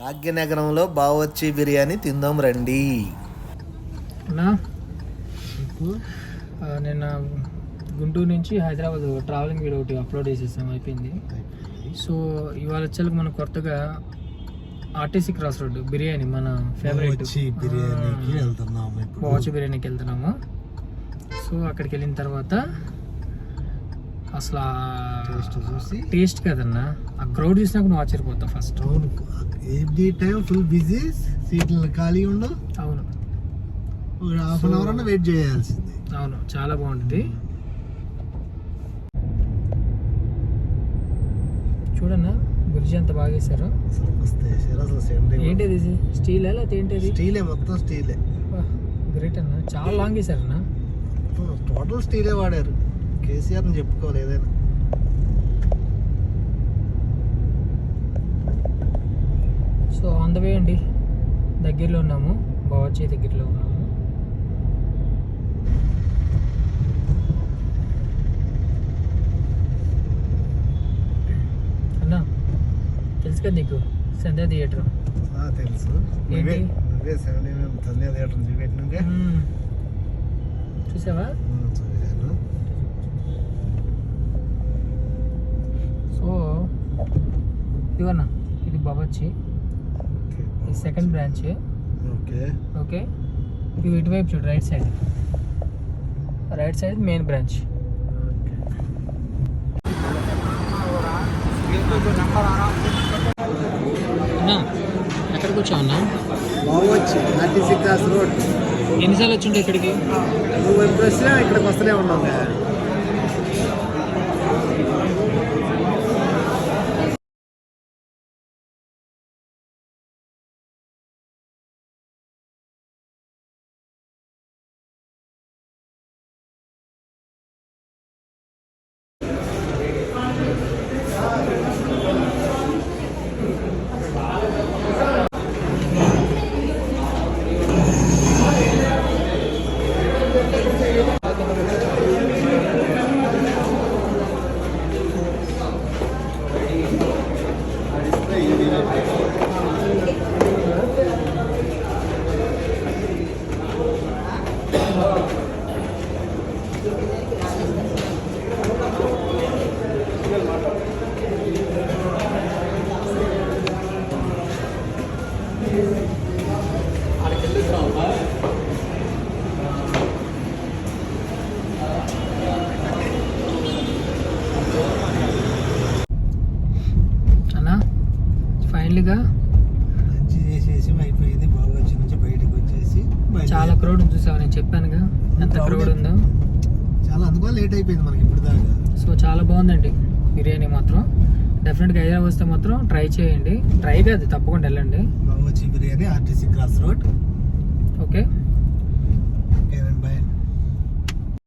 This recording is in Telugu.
భాగ్యనగరంలో బావొచ్చి బిర్యానీ తిందాం రండి. నిన్న గుంటూరు నుంచి హైదరాబాద్ ట్రావెలింగ్ వీడియో ఒకటి అప్లోడ్ చేసేసాం అయిపోయింది. సో ఇవాళ వచ్చేలకు మనం కొత్తగా ఆర్టీసీ క్రాస్ రోడ్ బిర్యానీ మన ఫేవరెట్ బిర్యానీకి వెళ్తున్నాము ఇప్పుడు. బావచి బిర్యానీకి వెళ్తున్నాము. సో అక్కడికి వెళ్ళిన తర్వాత అసలు టేస్ట్ చూసి. టేస్ట్ కదన్నా? ఆ క్రౌడ్ చూసినాక నువ్వు ఆశ్చర్యపోతావు ఫస్ట్ అవును. ఎవ్రీ టైం ఫుల్ బిజీ సీట్లు ఖాళీ ఉండవు. అవును. ఒక హాఫ్ అన్ అవర్ అన్న వెయిట్ చేయాల్సింది. అవును చాలా బాగుంటుంది. చూడన్నా గురిజీ ఎంత బాగా వేశారు. సేమ్ ఏంటిది స్టీల్ లేకపోతే ఏంటిది? స్టీలే మొత్తం స్టీలే. గ్రేట్ అన్న. చాలా లాంగ్ వేశారన్నా. టోటల్ స్టీలే వాడారు. కేసీఆర్ అని చెప్పుకోవాలి ఏదైనా. సో ఆన్ ద వే అండి దగ్గరలో ఉన్నాము బావచ్చి దగ్గరలో ఉన్నాము. అన్నా తెలుసు కదా నీకు సంధ్యా థియేటర్. తెలుసు. ఏంటి? నువ్వే నువ్వే సెవెన్ ఎంఎం తండ్రి థియేటర్ చూపెట్టినాక చూసావా చూశాను సో ఇవన్నా ఇది బావచ్చి. ఇది సెకండ్ బ్రాంచ్. ఓకే. ఓకే. ఇవి ఇటువైపు చూడు right side. Right side main branch. ఎక్కడికి వచ్చావు అన్నా? బాగొచ్చి ఆర్టీసీ క్రాస్ రోడ్. ఎన్నిసార్లు వచ్చింటావు ఇక్కడికి? నువ్వు ఎప్పుడు వచ్చినా ఇక్కడికి వస్తూనే ఉన్నావు ఫైనల్గా చేసేసి అయిపోయింది. బాగొచ్చి నుంచి బయటకు వచ్చేసి చాలా క్రౌడ్ చూసావు? నేను చెప్పానుగా ఎంత Crowd క్రౌడ్ ఉందో. చాలా అందుకని లేట్ అయిపోయింది మనకి ఇప్పుడు దాకా సో చాలా బాగుందండి. బిర్యానీ మాత్రం. డెఫినెట్గా హైదరాబాద్ వస్తే మాత్రం ట్రై చేయండి. ట్రై కాదు తప్పకుండా వెళ్ళండి. Bawarchi biryani RTC cross road. Okay